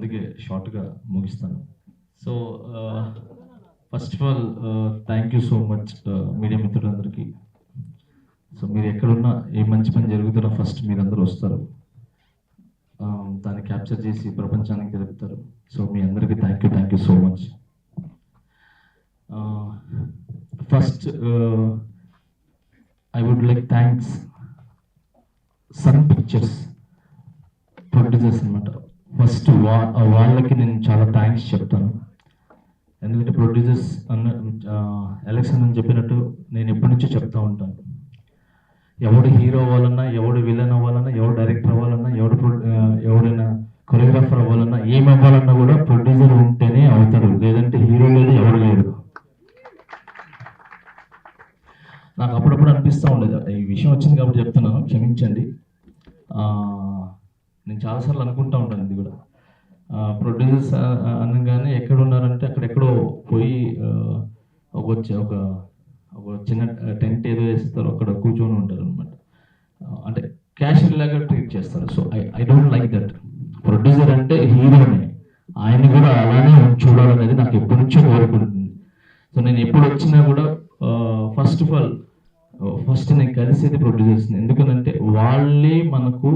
అందుకే షార్ట్గా ముగిస్తాను. So first of all thank you so much media మిత్రులందరికీ. సో మీరు ఎక్కడున్నా ఏ మంచి పని జరుగుతున్నా ఫస్ట్ మీరందరూ వస్తారు. దాన్ని క్యాప్చర్ చేసి ప్రపంచానికి తెలుపుతారు. సో మీ అందరికీ thank you thank you so much first I would like thanks Sun Pictures producers అనమాట ఫస్ట్ వా వాళ్ళకి నేను చాలా థ్యాంక్స్ చెప్తాను. ఎందుకంటే ప్రొడ్యూసర్స్ అన్న ఎలక్షన్ అని చెప్పినట్టు నేను ఎప్పటి నుంచో చెప్తా ఉంటాను. ఎవడు హీరో అవ్వాలన్నా ఎవడు విలన్ అవ్వాలన్నా ఎవడు డైరెక్టర్ అవ్వాలన్నా ఎవడు ఎవడైనా కొరియోగ్రాఫర్ అవ్వాలన్నా ఏం అవ్వాలన్నా కూడా ప్రొడ్యూసర్ ఉంటేనే అవుతాడు. లేదంటే హీరో లేదు ఎవడు లేడు. నాకు అప్పుడప్పుడు అనిపిస్తూ ఉండేది. ఈ విషయం వచ్చింది కాబట్టి చెప్తున్నాను. క్షమించండి. నేను చాలాసార్లు అనుకుంటా ఉంటాను ఇది కూడా. ప్రొడ్యూసర్స్ అనగానే ఎక్కడ ఉన్నారంటే అక్కడెక్కడో పోయి ఒక ఒక ఒక చిన్న టెంట్ ఏదో వేస్తారు అక్కడ కూర్చొని ఉంటారు అనమాట అంటే క్యాషువల్ లాగా ట్రీట్ చేస్తారు. So I I don't like that. Producer అంటే హీరోనే. ఆయన కూడా అలానే చూడాలనేది నాకు ఎప్పటి నుంచో కోరుకుంటుంది సో నేను ఎప్పుడు వచ్చినా కూడా ఫస్ట్ ఆఫ్ ఆల్ ఫస్ట్ నేను కలిసేది ప్రొడ్యూసర్స్ని ఎందుకంటే వాళ్ళే మనకు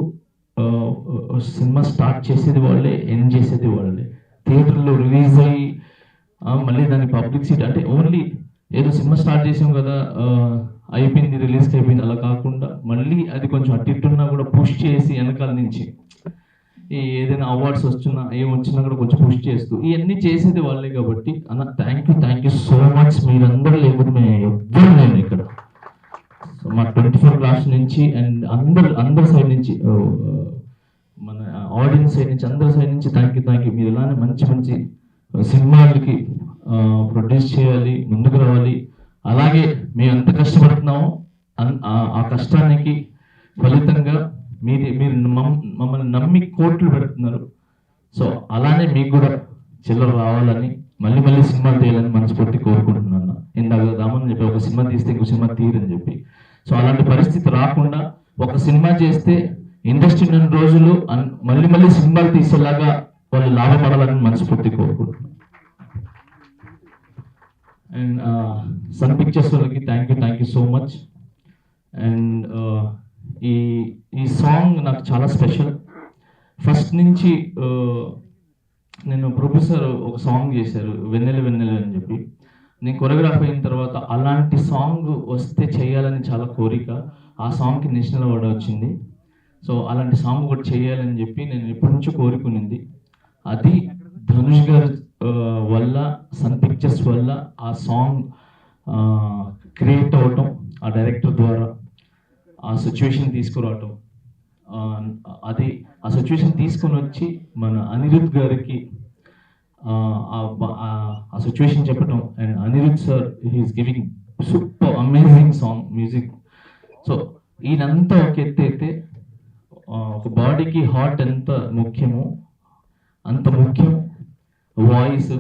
సినిమా స్టార్ట్ చేసేది వాళ్ళే ఎండ్ చేసేది వాళ్ళే. థియేటర్లో రిలీజ్ అయ్యి మళ్ళీ మళ్ళీ దాని సీట్ అంటే ఓన్లీ ఏదో సినిమా స్టార్ట్ చేసాం కదా అయిపోయింది రిలీజ్ అయిపోయింది అలా కాకుండా మళ్ళీ అది కొంచెం అటు కూడా పుష్ చేసి వెనకాల నుంచి ఈ ఏదైనా అవార్డ్స్ వస్తున్నా ఏం వచ్చినా కూడా కొంచెం పుష్ చేస్తూ ఇవన్నీ చేసేది వాళ్ళే కాబట్టి అన్న thank you thank you so much మీరందరూ లేకపోతే మేము ఎవ్వరు లేము ఇక్కడ. సో మా ట్వంటీ ఫోర్ క్లాస్ నుంచి అండ్ అందరు అందరి సైడ్ నుంచి మన ఆడియన్స్ సైడ్ నుంచి అందరి సైడ్ నుంచి థ్యాంక్ యూ థ్యాంక్ యూ మీరు ఇలానే మంచి మంచి సినిమాలకి ప్రొడ్యూస్ చేయాలి ముందుకు రావాలి. అలాగే మేము ఎంత కష్టపడుతున్నామో అన్- ఆ- కష్టానికి ఫలితంగా మీరు మీరు మమ్- మమ్మల్ని నమ్మి కోట్లు పెడుతున్నారు. సో అలానే మీకు కూడా చిల్లర రావాలని మళ్ళీ మళ్ళీ సినిమా తీయాలని మనస్ఫూర్తి కోరుకుంటున్నాను. ఇందాక రామని చెప్పి ఒక సినిమా తీస్తే ఇంకో సినిమా తీరని చెప్పి. సో అలాంటి పరిస్థితి రాకుండా ఒక సినిమా చేస్తే ఇండస్ట్రీ రెండు రోజులు మళ్ళీ మళ్ళీ సినిమాలు తీసేలాగా వాళ్ళు లాభపడాలని మనస్ఫూర్తి కోరుకుంటున్నాను. అండ్ సన్ పిక్చర్స్ వాళ్ళకి thank you thank you so much and ఈ ఈ సాంగ్ నాకు చాలా స్పెషల్ ఫస్ట్ నుంచి నేను ప్రొఫెసర్ ఒక సాంగ్ చేశారు వెన్నెల వెన్నెల అని చెప్పి. నేను కొరియోగ్రాఫ్ అయిన తర్వాత అలాంటి సాంగ్ వస్తే చేయాలని చాలా కోరిక. ఆ సాంగ్కి నేషనల్ అవార్డు వచ్చింది. సో అలాంటి సాంగ్ కూడా చేయాలని చెప్పి నేను ఎప్పటి నుంచో కోరుకునింది. అది ధనుష్ గారు వల్ల సన్ పిక్చర్స్ వల్ల ఆ సాంగ్ క్రియేట్ అవ్వటం ఆ డైరెక్టర్ ద్వారా ఆ సిచ్యువేషన్ తీసుకురావటం అది ఆ సిచ్యువేషన్ తీసుకొని వచ్చి మన అనిరుద్ గారికి ఆ, సిచ్యువేషన్ చెప్పటం. And Anirudh sir he's giving super amazing song music so ఈయనంతా ఒక ఎత్తు అయితే ఒక బాడీకి హార్ట్ ఎంత ముఖ్యమో అంత ముఖ్యం voice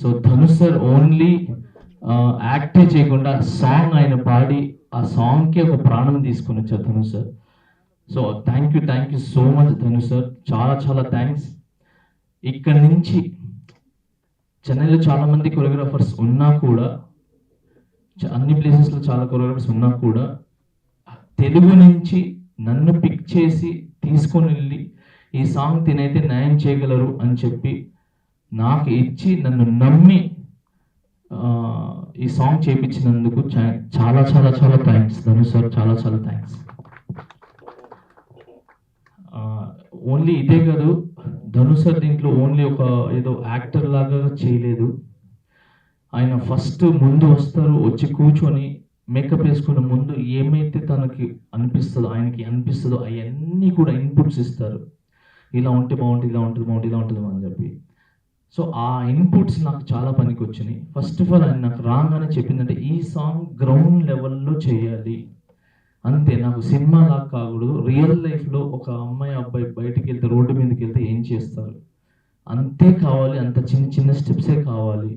so Dhanush sir only యాక్టే చేయకుండా సాంగ్ ఆయన పాడి ఆ సాంగ్కి ఒక ప్రాణం తీసుకొని వచ్చారు Dhanush sir so thank you thank you so much Dhanush sir చాలా చాలా థ్యాంక్స్ ఇక్కడ నుంచి చెన్నైలో చాలా మంది కొరియోగ్రాఫర్స్ ఉన్నా కూడా చ- అన్ని ప్లేసెస్లో చాలా కొరియోగ్రాఫర్స్ ఉన్నా కూడా తెలుగు నుంచి నన్ను పిక్ చేసి తీసుకొని వెళ్ళి ఈ సాంగ్ తినైతే న్యాయం చేయగలరు అని చెప్పి నాకు ఇచ్చి నన్ను నమ్మి ఈ సాంగ్ చేపించినందుకు చాలా చాలా చాలా థ్యాంక్స్ ధనుష్ సార్ చాలా చాలా థ్యాంక్స్ ఓన్లీ ఇదే కాదు ధనుష్ సార్ దీంట్లో ఓన్లీ ఒక ఏదో యాక్టర్ లాగా చేయలేదు. ఆయన ఫస్ట్ ముందు వస్తారు వచ్చి కూర్చొని మేకప్ వేసుకున్న ముందు ఏమైతే తనకి అనిపిస్తుందో ఆయనకి అనిపిస్తుందో అవన్నీ కూడా ఇన్పుట్స్ ఇస్తారు. ఇలా ఉంటే బాగుంటుంది ఇలా ఉంటుంది బాగుంటుంది ఇలా ఉంటుంది అని చెప్పి. సో ఆ ఇన్పుట్స్ నాకు చాలా పనికి వచ్చినాయి ఫస్ట్ ఆఫ్ ఆల్ ఆయన నాకు రాగానే చెప్పిందంటే ఈ సాంగ్ గ్రౌండ్ లెవెల్లో చేయాలి. అంతే నాకు సినిమా లాగా కాకూడదు. రియల్ లైఫ్లో ఒక అమ్మాయి అబ్బాయి బయటికి వెళ్తే రోడ్డు మీదకి వెళ్తే ఏం చేస్తారు? అంతే కావాలి అంత చిన్న చిన్న స్టెప్సే కావాలి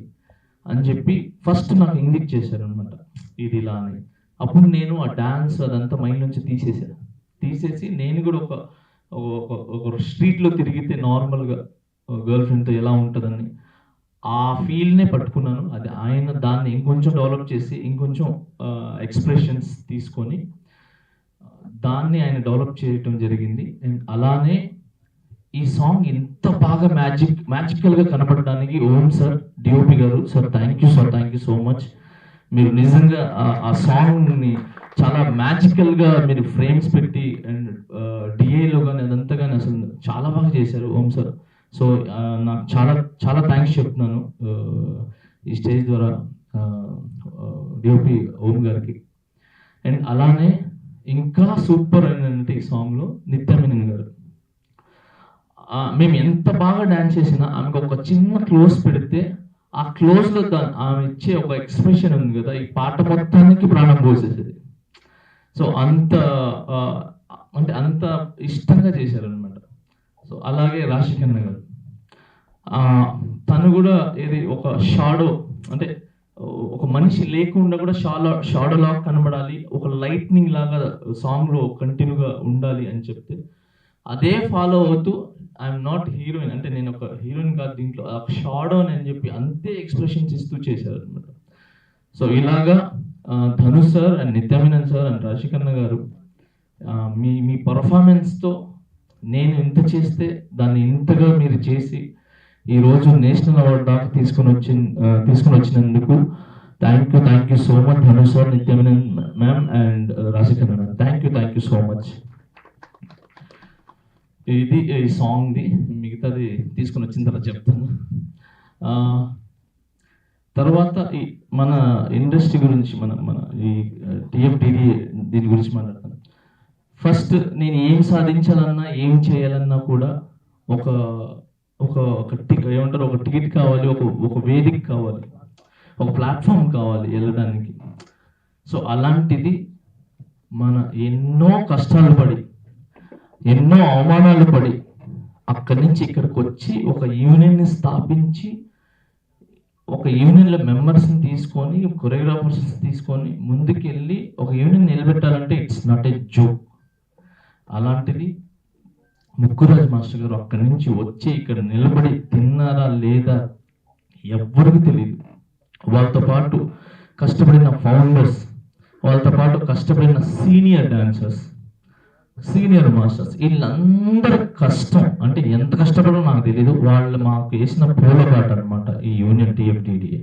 అని చెప్పి ఫస్ట్ నాకు ఇంగిట్ చేశారనమాట ఇది ఇలా అని. అప్పుడు నేను ఆ డాన్స్ అదంతా మైండ్ నుంచి తీసేసాను తీసేసి నేను కూడా ఒక ఒక ఒక స్ట్రీట్లో తిరిగితే నార్మల్గా గర్ల్ ఫ్రెండ్తో ఎలా ఉంటుందని ఆ ఫీల్నే పట్టుకున్నాను. అది ఆయన దాన్ని ఇంకొంచెం డెవలప్ చేసి ఇంకొంచెం ఎక్స్ప్రెషన్స్ తీసుకొని దాన్ని ఆయన డెవలప్ చేయటం జరిగింది. అండ్ అలానే ఈ సాంగ్ ఇంత బాగా మ్యాజిక్ మ్యాజికల్గా కనపడడానికి Om sir DOP garu sir thank you sir thank you so much మీరు నిజంగా ఆ- సాంగ్ సాంగ్ని చాలా మ్యాజికల్గా మీరు ఫ్రేమ్స్ పెట్టి అండ్ డిఏలో కానీ అదంతా కానీ అసలు చాలా బాగా చేశారు ఓం సార్. సో నాకు చాలా చాలా థ్యాంక్స్ చెప్తున్నాను ఈ స్టేజ్ ద్వారా డిఓపి ఓం గారికి. అండ్ అలానే ఇంకా సూపర్ ఏంటంటే ఈ సాంగ్లో నిత్యమినన్ గారు. మేము ఎంత బాగా డాన్స్ చేసినా ఆమెకు ఒక చిన్న క్లోజ్ పెడితే ఆ క్లోజ్లో ఆమె ఇచ్చే ఒక ఎక్స్ప్రెషన్ ఉంది కదా ఈ పాట మొత్తానికి ప్రాణం పోసేసేది. సో అంత అంటే అంత ఇష్టంగా చేశారనమాట సో అలాగే రాశికన్న గారు. తను కూడా ఏది ఒక షాడో అంటే ఒక మనిషి లేకుండా కూడా షాలో షాడో లాగా కనబడాలి ఒక లైట్నింగ్ లాగా సాంగ్లో కంటిన్యూగా ఉండాలి అని చెప్తే అదే ఫాలో అవుతూ ఐఎమ్ నాట్ హీరోయిన్ అంటే నేను ఒక హీరోయిన్ కాదు దీంట్లో ఒక షాడో అని చెప్పి అంతే ఎక్స్ప్రెషన్స్ ఇస్తూ చేశారు అనమాట సో ఇలాగా Dhanu sir and Nithya Menen sir and Raashi Khanna garu మీ మీ పర్ఫార్మెన్స్తో నేను ఇంత చేస్తే దాన్ని ఇంతగా మీరు చేసి ఈ రోజు నేషనల్ అవార్డు దాకా తీసుకొని వచ్చి తీసుకుని తీసుకొని వచ్చినందుకు thank you thank you so much Dhanush sir Nithya Menen ma'am and Raashi Khanna ma'am thank you thank you so much ఇది ఈ సాంగ్ది మిగతాది తీసుకొని వచ్చిన తర్వాత చెప్తాను. తర్వాత ఈ మన ఇండస్ట్రీ గురించి మన మన ఈ టిఎఫ్డిడి దీని గురించి మాట్లాడతాను. ఫస్ట్ నేను ఏం సాధించాలన్నా ఏం చేయాలన్నా కూడా ఒక ఒక ఒక టిక్ ఏమంటారు? ఒక టికెట్ కావాలి ఒక ఒక వేదిక కావాలి ఒక ప్లాట్ఫామ్ కావాలి వెళ్ళడానికి. సో అలాంటిది మన ఎన్నో కష్టాలు పడి ఎన్నో అవమానాలు పడి అక్కడి నుంచి ఇక్కడికి వచ్చి ఒక యూనియన్ని స్థాపించి ఒక యూనియన్లో మెంబర్స్ని తీసుకొని కొరియోగ్రాఫర్స్ తీసుకొని ముందుకెళ్ళి ఒక యూనియన్ నిలబెట్టాలంటే ఇట్స్ నాట్ ఏ జోక్. అలాంటిది ముక్కురాజ్ మాస్టర్ గారు అక్కడి నుంచి వచ్చి ఇక్కడ నిలబడి తిన్నారా లేదా ఎవ్వరికి తెలియదు వాళ్ళతో పాటు కష్టపడిన ఫౌండర్స్ వాళ్ళతో పాటు కష్టపడిన సీనియర్ డాన్సర్స్ సీనియర్ మాస్టర్స్ వీళ్ళందరి కష్టం అంటే ఎంత కష్టపడో నాకు తెలియదు వాళ్ళు మాకు వేసిన పూలబాట అనమాట ఈ యూనియన్ టిఎఫ్డిడిఏ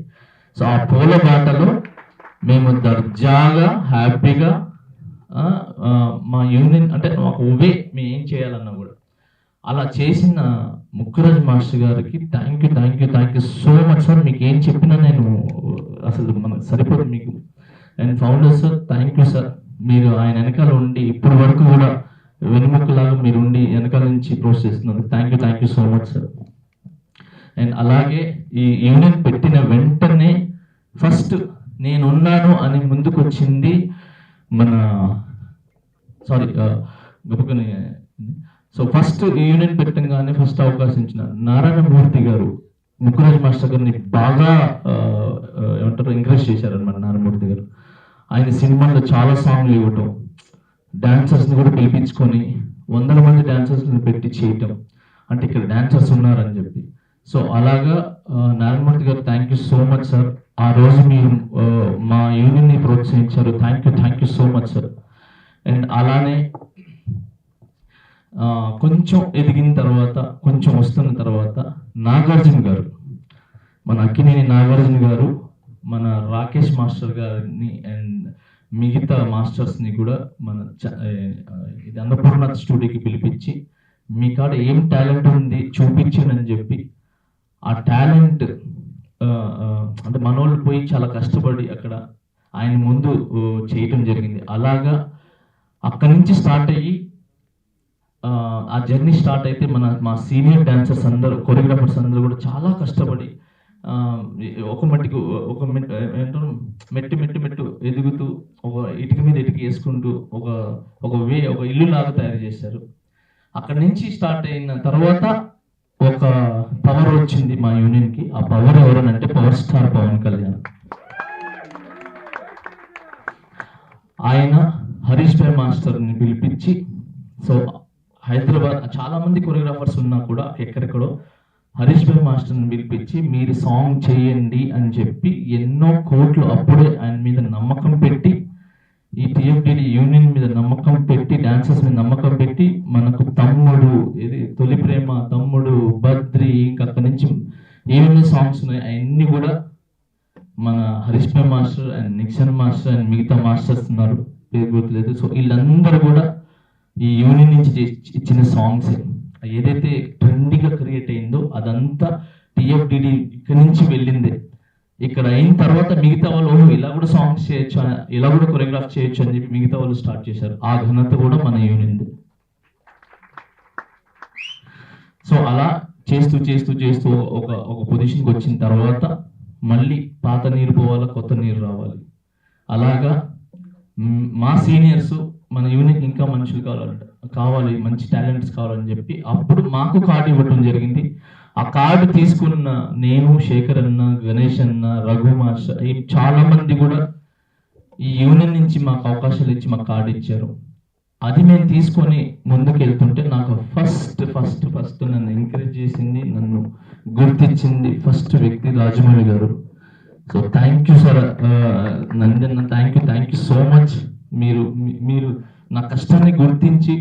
సో ఆ పూలబాటలో మేము దర్జాగా హ్యాపీగా మా యూనియన్ అంటే మాకు ఉవే మేము ఏం చేయాలన్నా కూడా అలా చేసిన ముక్కురాజ్ మాస్టర్ గారికి thank you thank you thank you so much sir మీకు ఏం చెప్పినా నేను అసలు మనకు సరిపోదు మీకు. And founder sir thank you sir మీరు ఆయన వెనకాల ఉండి ఇప్పటి వరకు కూడా వెనుముక్కలాగా మీరు ఉండి వెనకాల నుంచి పోస్ట్ చేస్తున్నారు thank you thank you so much sir and అలాగే ఈ యూనియన్ పెట్టిన వెంటనే ఫస్ట్ నేనున్నాను అని ముందుకు వచ్చింది మన సారీ గొప్పని సో ఫస్ట్ ఈ యూనియన్ పెట్టంగానే ఫస్ట్ అవకాశం ఇచ్చిన నారాయణమూర్తి గారు ముక్కురాజ్ మాస్టర్ గారిని బాగా ఏమంటారు ఎంకరేజ్ చేశారనమాట నారాయణమూర్తి గారు. ఆయన సినిమాల్లో చాలా సాంగ్లు ఇవ్వటం డాన్సర్స్ని కూడా పిలిపించుకొని వందల మంది డాన్సర్స్ని పెట్టి చేయటం. అంటే ఇక్కడ డాన్సర్స్ ఉన్నారని చెప్పి. సో అలాగా Narayana Murthy garu thank you so much sir ఆ రోజు మీరు మా యూనియన్ని ప్రోత్సహించారు. Thank you thank you so much sir and అలానే కొంచెం ఎదిగిన తర్వాత కొంచెం వస్తున్న తర్వాత నాగార్జున గారు మన అక్కినేని నాగార్జున గారు మన రాకేష్ మాస్టర్ గారిని అండ్ మిగతా మాస్టర్స్ని కూడా మన చ- ఇది అన్నపూర్ణ స్టూడియోకి పిలిపించి మీ కాడ ఏం టాలెంట్ ఉంది? చూపించానని చెప్పి. ఆ టాలెంట్ అంటే మనోళ్ళు పోయి చాలా కష్టపడి అక్కడ ఆయన ముందు చేయటం జరిగింది. అలాగా అక్కడి నుంచి స్టార్ట్ అయ్యి ఆ, జర్నీ స్టార్ట్ అయితే మన మా సీనియర్ డాన్సర్స్ అందరూ కొరియోగ్రాఫర్స్ అందరూ కూడా చాలా కష్టపడి ఒక మట్టికి ఒక మెట్ ఏంటారు మెట్టు మెట్టు మెట్టు ఎదుగుతూ ఒక ఇటుక మీద ఇటుక వేసుకుంటూ ఒక ఒక వే ఒక ఇల్లు లాగా తయారు చేశారు. అక్కడి నుంచి స్టార్ట్ అయిన తర్వాత ఒక పవర్ వచ్చింది మా యూనియన్కి. ఆ పవర్ ఎవరనంటే పవర్ స్టార్ పవన్ కళ్యాణ్. ఆయన హరీష్ భాయ్ మాస్టర్ని పిలిపించి సో హైదరాబాద్ చాలా మంది కొరియోగ్రాఫర్స్ ఉన్నా కూడా ఎక్కడెక్కడో హరీష్ భాయ్ మాస్టర్ని పిలిపించి మీరు సాంగ్ చేయండి అని చెప్పి ఎన్నో కోట్లు అప్పుడే ఆయన మీద నమ్మకం పెట్టి ఈ టీఎఫ్డి యూనియన్ మీద నమ్మకం పెట్టి డాన్సర్స్ మీద నమ్మకం పెట్టి మనకు తమ్ముడు ఇది తొలి ప్రేమ తమ్ముడు బద్రి ఇంకా అక్కడి నుంచి ఏమేమి సాంగ్స్ ఉన్నాయి అవన్నీ కూడా మన Harish bhai master and Nikshan master and మిగతా మాస్టర్స్ ఉన్నారు. పేరు గుర్తులేదు. సో వీళ్ళందరూ కూడా ఈ యూనియన్ నుంచి ఇచ్చిన సాంగ్స్ ఏదైతే ట్రెండీగా క్రియేట్ అయిందో అదంతా టిఎఫ్డిడి ఇక్కడి నుంచి వెళ్ళిందే. ఇక్కడ అయిన తర్వాత మిగతా వాళ్ళు ఇలా కూడా సాంగ్స్ చేయొచ్చు అని- ఇలా కూడా కొరియోగ్రాఫ్ చేయొచ్చు అని చెప్పి మిగతా వాళ్ళు స్టార్ట్ చేశారు. ఆ ఘనత కూడా మన యూనియన్ది సో అలా చేస్తూ చేస్తూ చేస్తూ ఒక ఒక పొజిషన్కి వచ్చిన తర్వాత మళ్ళీ పాత నీరు పోవాలా కొత్త నీరు రావాలి. అలాగా మా సీనియర్స్ మన యూనిట్ ఇంకా మనుషులు కావాలంట. కావాలి మంచి టాలెంట్స్ కావాలని చెప్పి అప్పుడు మాకు కార్డు ఇవ్వడం జరిగింది. ఆ కార్డు తీసుకున్న నేను శేఖర్ అన్న గణేష్ అన్న రఘు మాస్టర్ ఈ చాలా మంది కూడా ఈ యూనియన్ నుంచి మాకు అవకాశాలు ఇచ్చి మాకు కార్డు ఇచ్చారు. అది మేము తీసుకొని ముందుకు వెళ్తుంటే నాకు ఫస్ట్ ఫస్ట్ ఫస్ట్ నన్ను ఎంకరేజ్ చేసింది నన్ను గుర్తించింది ఫస్ట్ వ్యక్తి Rajamouli garu. So thank you sir Nandanna thank you thank you so much మీరు మీరు నా కష్టాన్ని గుర్తించి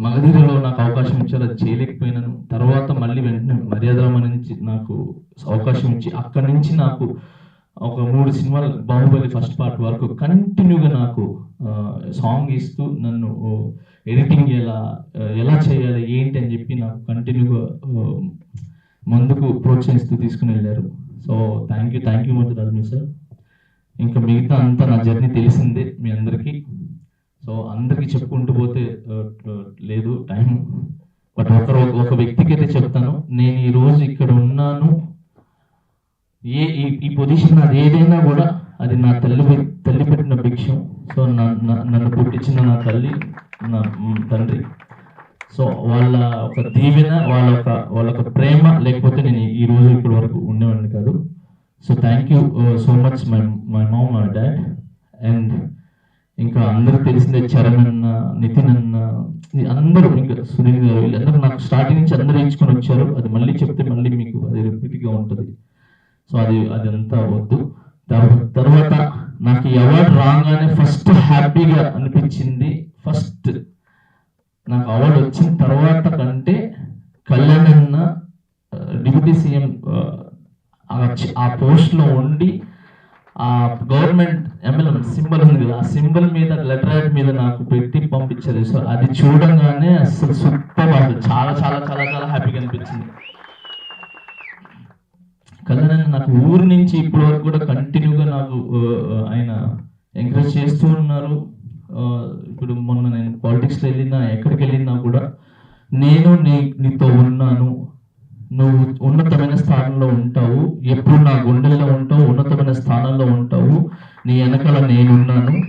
మగధీరలో నాకు అవకాశం ఇచ్చారు అది చేయలేకపోయినాను. తర్వాత మళ్ళీ వెంటనే మర్యాదరామ నుంచి నాకు అవకాశం ఇచ్చి అక్కడి నుంచి నాకు ఒక మూడు సినిమాలు బాహుబలి ఫస్ట్ పార్ట్ వరకు కంటిన్యూగా నాకు సాంగ్ ఇస్తూ నన్ను ఎడిటింగ్ ఎలా ఎలా చేయాలి ఏంటి అని చెప్పి నాకు కంటిన్యూగా ముందుకు ప్రోత్సహిస్తూ తీసుకుని వెళ్ళారు. So thank you thank you much sir ఇంకా మిగతా అంతా నా జర్నీ తెలిసిందే మీ అందరికీ. సో అందరికీ చెప్పుకుంటూ పోతే లేదు టైం. బట్ ఒకరు ఒక వ్యక్తికి అయితే చెప్తాను నేను ఈ రోజు ఇక్కడ ఉన్నాను. ఏ ఈ- పొజిషన్ అది ఏదైనా కూడా అది నా తల్లి తల్లి పెట్టిన భిక్షం. సో నా- నన్ను పుట్టించిన నా తల్లి నా తండ్రి. సో వాళ్ళ ఒక దీవెన వాళ్ళ ఒక వాళ్ళ ఒక ప్రేమ లేకపోతే నేను ఈ రోజు ఇక్కడ వరకు ఉండేవాడిని కాదు. So thank you so much my my mom my dad and ఇంకా అందరూ తెలిసిందే చరణ్ అన్న నితిన్ అన్న అందరూ ఇంకా సునీల్ గారు వీళ్ళందరూ నాకు స్టార్టింగ్ నుంచి అందరూ ఇచ్చుకొని వచ్చారు. అది మళ్ళీ చెప్తే మళ్ళీ మీకు అది రిపీట్గా ఉంటుంది. సో అది అదంతా వద్దు. తర్వాత నాకు ఈ అవార్డు రాగానే ఫస్ట్ హ్యాపీగా అనిపించింది. ఫస్ట్ నాకు అవార్డు వచ్చిన తర్వాత కంటే కళ్యాణ్ అన్న డిప్యూటీ సీఎం ఆ పోస్ట్లో ఉండి ఆ గవర్నమెంట్ ఎమ్మెల్యే సింబల్ ఉంది కదా ఆ సింబల్ మీద లెటర్ హెడ్ మీద నాకు పెట్టి పంపించారు. సో అది చూడంగానే అసలు సూపర్ అసలు చాలా చాలా చాలా చాలా హ్యాపీగా అనిపించింది. కదా నాకు ఊరు నుంచి ఇప్పటి వరకు కూడా కంటిన్యూగా నాకు ఆయన ఎంకరేజ్ చేస్తూ ఉన్నారు. ఇప్పుడు మొన్న నేను పాలిటిక్స్లో వెళ్ళినా ఎక్కడికి వెళ్ళినా కూడా నేను నీ నీతో ఉన్నాను. నువ్వు ఉన్నతమైన స్థానంలో ఉంటావు ఎప్పుడు నా గుండెల్లో ఉంటావు ఉన్నతమైన స్థానంలో ఉంటావు నీ వెనకాల నేనున్నాను.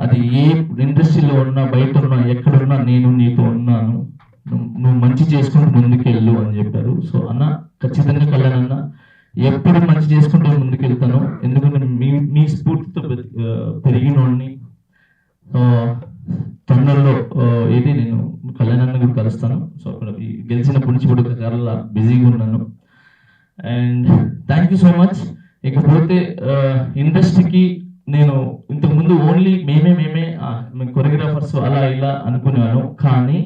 అది ఏ ఇండస్ట్రీలో ఉన్నా బయట ఉన్నా ఎక్కడున్నా నేను నీతో ఉన్నాను. నువ్వు మంచి చేసుకుంటూ ముందుకెళ్ళు అని చెప్పారు. సో అన్న ఖచ్చితంగా కళ్యాణ్ ఎప్పుడు మంచి చేసుకుంటూ ముందుకెళ్తాను ఎందుకంటే మీ మీ స్ఫూర్తితో పె- పెరిగినోడిని తొందరలో ఆ, నేను నేను కళ్యాణాన్ని కూడా కలుస్తాను. సో అక్కడ ఈ గెలిచినప్పటి నుంచి కూడా చాలా బిజీగా ఉన్నాను. And thank you so much ఇకపోతే ఇండస్ట్రీకి నేను ఇంతకుముందు ఓన్లీ మేమే మేమే కొరియోగ్రాఫర్స్ అలా ఇలా అనుకున్నాను. కానీ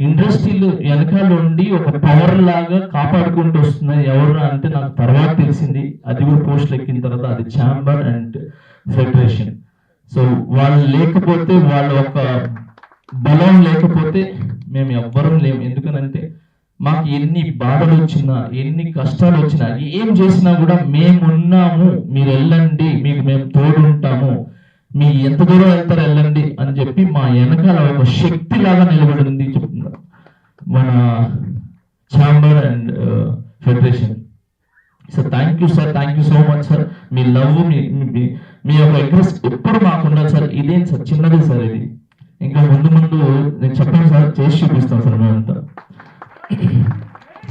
ఇండస్ట్రీలో వెనకాల ఉండి ఒక పవర్ లాగా కాపాడుకుంటూ వస్తున్నది ఎవరు అంటే నాకు తర్వాత తెలిసింది. అది కూడా పోస్ట్లు ఎక్కిన తర్వాత అది ఛాంబర్ అండ్ ఫెడరేషన్. సో వాళ్ళు లేకపోతే వాళ్ళ ఒక బలం లేకపోతే మేము ఎవ్వరం లేము. ఎందుకనంటే మాకు ఎన్ని బాధలు వచ్చినా ఎన్ని కష్టాలు వచ్చినా ఏం చేసినా కూడా మేమున్నాము. మీరు వెళ్ళండి మీకు మేము తోడుంటాము. మీ ఎంత దూరం వెళ్తారో వెళ్ళండి అని చెప్పి మా వెనకాల ఒక శక్తి లాగా నిలబడింది చెప్తున్నారు మన chamber and federation. Sir thank you sir thank you so much sir. Me love మీ మీ- యొక్క ఇంట్రెస్ట్ ఎప్పుడు మాకు సార్? ఇదేం సార్? చిన్నది సార్ ఇది. ఇంకా ముందు ముందు నేను చెప్పాను సార్ చేసి చూపిస్తాను సార్ మేమంతా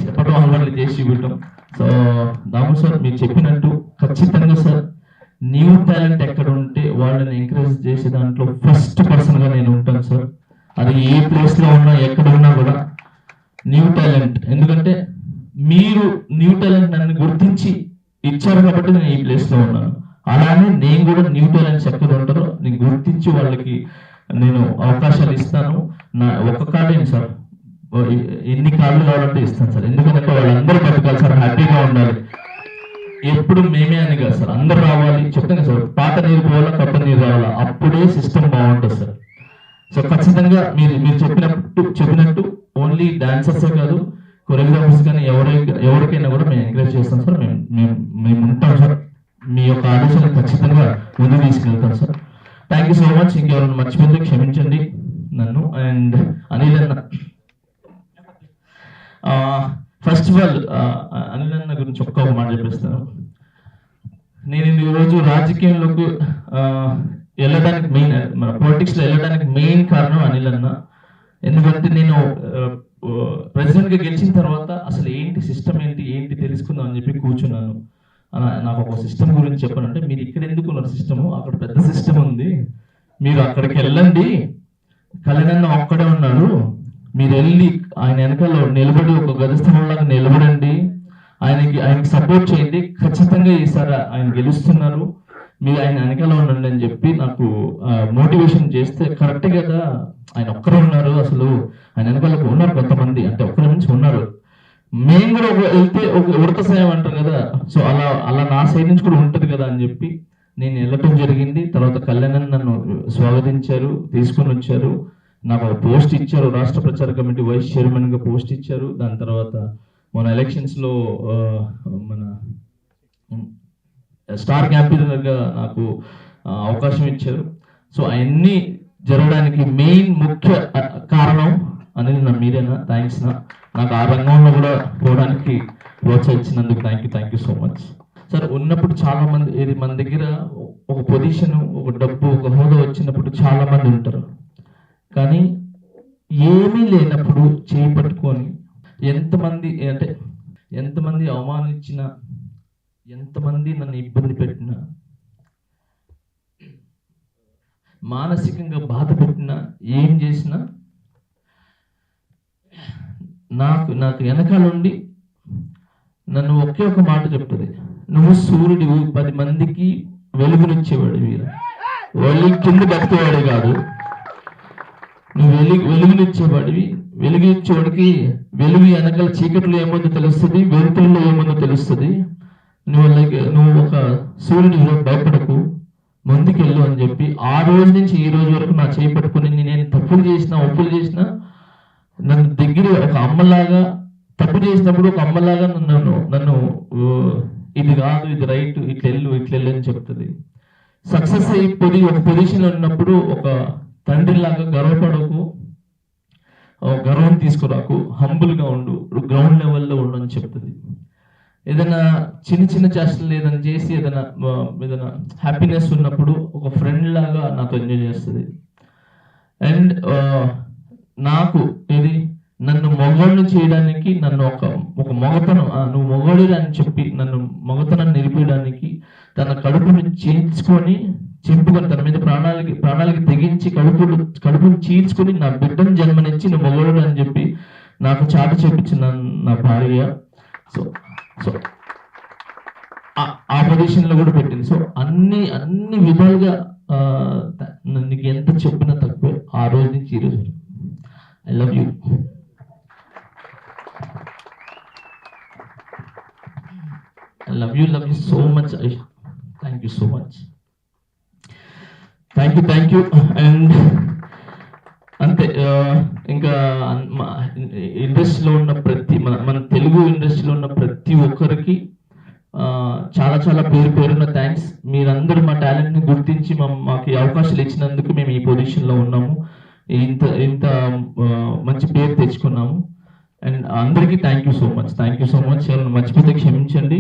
చెప్పడం అలవాట్లు చేసి చూపించడం సో దాము సార్ మీరు చెప్పినట్టు ఖచ్చితంగా సార్ న్యూ టాలెంట్ ఎక్కడ ఉంటే వాళ్ళని ఎంకరేజ్ చేసే దాంట్లో ఫస్ట్ పర్సన్గా నేను ఉంటాను సార్. అది ఏ ప్లేస్లో ఉన్నా ఎక్కడ ఉన్నా కూడా న్యూ టాలెంట్. ఎందుకంటే మీరు న్యూ టాలెంట్ నన్ను గుర్తించి ఇచ్చారు కాబట్టి నేను ఈ ప్లేస్లో ఉన్నాను. అలానే నేను కూడా న్యూ టాలెంట్స్ ఎక్కడ ఉంటారో నేను గుర్తించి వాళ్ళకి నేను అవకాశాలు ఇస్తాను. నా ఒక్క కార్డు ఏంటి సార్ ఎన్ని కార్డులు కావాలంటే ఇస్తాను సార్. ఎందుకంటే వాళ్ళందరూ బతకాలి సార్ హ్యాపీగా ఉండాలి. ఎప్పుడు మేమే అని కాదు సార్ అందరు రావాలి. చెప్తాను సార్ పాత నీరు పోవాలా కొత్త నీరు రావాలా? అప్పుడే సిస్టమ్ బాగుంటుంది సార్. సో ఖచ్చితంగా మీరు మీరు చెప్పినట్టు చెప్పినట్టు ఓన్లీ డాన్సర్సే కాదు కొరియోగ్రాఫర్స్ కానీ ఎవరి ఎవరికైనా కూడా మేము ఎంకరేజ్ చేస్తాం సార్. మేము మేము మేము ఉంటాం సార్. మీ యొక్క ఆలోచన ఖచ్చితంగా ముందు తీసుకెళ్తాం sir. Thank you so much ఇంకెవరైనా మర్చిపోతే క్షమించండి నన్ను అండ్ అనిల్ అన్న. ఫస్ట్ ఆఫ్ ఆల్ అనిల్ అన్న గురించి ఒక్క మాట చెప్పేస్తాను. నేను ఈరోజు రాజకీయంలోకి వెళ్ళడానికి మెయిన్ మన పొలిటిక్స్లో వెళ్ళడానికి మెయిన్ కారణం అనిల్ అన్న. ఎందుకంటే నేను ప్రెసిడెంట్గా గెలిచిన తర్వాత అసలు ఏంటి సిస్టమ్ ఏంటి ఏంటి తెలుసుకుందాం అని చెప్పి కూర్చున్నాను. నాకు ఒక సిస్టమ్ గురించి చెప్పాలంటే మీరు ఇక్కడ ఎందుకు ఉన్న సిస్టమ్ అక్కడ పెద్ద సిస్టమ్ ఉంది. మీరు అక్కడికి వెళ్ళండి. కళ్యాణ్ ఒక్కడే ఉన్నాడు. మీరు వెళ్ళి ఆయన వెనకాల నిలబడి ఒక గజస్తంభంలాగా నిలబడండి. ఆయనకి ఆయనకి సపోర్ట్ చేయండి. ఖచ్చితంగా ఈసారి ఆయన గెలుస్తున్నారు. మీరు ఆయన వెనకాల ఉండండి అని చెప్పి నాకు మోటివేషన్ చేస్తే కరెక్ట్ కదా ఆయన ఒక్కరే ఉన్నారు. అసలు ఆయన వెనకాలకు ఉన్నారు కొంతమంది. అంటే ఒక్కరి నుంచి ఉన్నారు. మేము కూడా ఒక వెళ్తే ఒక ఉడత సాయం అంటారు కదా. సో అలా అలా నా సైడ్ నుంచి కూడా ఉంటుంది కదా అని చెప్పి నేను వెళ్ళటం జరిగింది. తర్వాత కళ్యాణ్ నన్ను స్వాగతించారు తీసుకొని వచ్చారు. నాకు పోస్ట్ ఇచ్చారు రాష్ట్ర ప్రచార కమిటీ వైస్ చైర్మన్గా పోస్ట్ ఇచ్చారు. దాని తర్వాత మన ఎలక్షన్స్లో మన స్టార్ క్యాంపెయినర్గా నాకు అవకాశం ఇచ్చారు. సో అవన్నీ జరగడానికి మెయిన్ ముఖ్య కారణం అనేది నా మీరేనా? థ్యాంక్స్ నా. నాకు ఆ రంగంలో కూడా పోవడానికి ప్రోత్సహించినందుకు thank you thank you so much sir ఉన్నప్పుడు చాలా మంది ఇది మన దగ్గర ఒక పొజిషన్ ఒక డబ్బు ఒక హోదా వచ్చినప్పుడు చాలా మంది ఉంటారు. కానీ ఏమీ లేనప్పుడు చేయి పట్టుకొని ఎంతమంది అంటే ఎంతమంది అవమానించినా ఎంతమంది నన్ను ఇబ్బంది పెట్టినా మానసికంగా బాధ పెట్టినా ఏం చేసినా నాకు నాకు వెనకాలండి నన్ను ఒకే ఒక మాట చెప్తుంది. నువ్వు సూర్యుడివి పది మందికి వెలుగునిచ్చేవాడు వీరు. వెళ్ళి కింద బతికేవాడే కాదు. నువ్వు వెలుగు వెలుగునిచ్చేవాడివి. వెలుగునిచ్చేవాడికి వెలుగు వెనకాల చీకట్లో ఏముందో తెలుస్తుంది వెలుతుల్లో ఏముందో తెలుస్తుంది. నువ్వు లైక్ నువ్వు ఒక సూర్యుని భయపడకు. ముందుకెళ్ళు అని చెప్పి ఆ రోజు నుంచి ఈ రోజు వరకు నా చేయి పట్టుకుని నేను తప్పులు చేసినా ఒప్పులు చేసినా నన్ను దగ్గర ఒక అమ్మలాగా తప్పు చేసినప్పుడు ఒక అమ్మలాగా నన్ను నన్ను ఇది కాదు ఇది రైట్ ఇట్లా వెళ్ళు ఇట్లా వెళ్ళు అని చెప్తుంది. సక్సెస్ అయిపోయి ఒక పొజిషన్ ఉన్నప్పుడు ఒక తండ్రిలాగా గర్వపడకు గర్వం తీసుకురాకు హంబుల్గా ఉండు గ్రౌండ్ లెవెల్లో ఉండు అని చెప్తుంది. ఏదైనా చిన్న చిన్న చేష్టలు ఏదైనా చేసి ఏదైనా ఏదైనా హ్యాపీనెస్ ఉన్నప్పుడు ఒక ఫ్రెండ్ లాగా నాతో ఎంజాయ్ చేస్తుంది. అండ్ నాకు ఇది నన్ను మొగోళ్ళు చేయడానికి నన్ను ఒక ఒక మొగతనం నువ్వు మొగోడు అని చెప్పి నన్ను మొగతనాన్ని నిలిపేయడానికి తన కడుపుని చీల్చుకొని చింపుకొని తన మీద ప్రాణాలకి ప్రాణాలకి తెగించి కడుపులు కడుపుని చీల్చుకొని నా బిడ్డను జన్మనిచ్చి నువ్వు మొగోడు అని చెప్పి నాకు చాటు చెప్పించిన నా భార్య. సో సో ఆ- ఆ పొజిషన్లో కూడా పెట్టింది. సో అన్ని అన్ని విధాలుగా ఆ, నీకు ఎంత చెప్పినా తక్కువే. ఆ రోజు నుంచి ఈ రోజు I love you I love you love you so much thank you so much thank you thank you and అంతే ఇంకా ఇండస్ట్రీలో ఉన్న ప్రతి మన మన తెలుగు ఇండస్ట్రీలో ఉన్న ప్రతి ఒక్కరికి చాలా చాలా పేరు పేరున్న థ్యాంక్స్ మీరందరూ మా టాలెంట్ని గుర్తించి మా మాకు అవకాశాలు ఇచ్చినందుకు మేము ఈ పొజిషన్లో ఉన్నాము. ఇంత ఇంత మంచి పేరు తెచ్చుకున్నాము. అండ్ అందరికీ thank you so much thank you so much మర్చిపోతే క్షమించండి.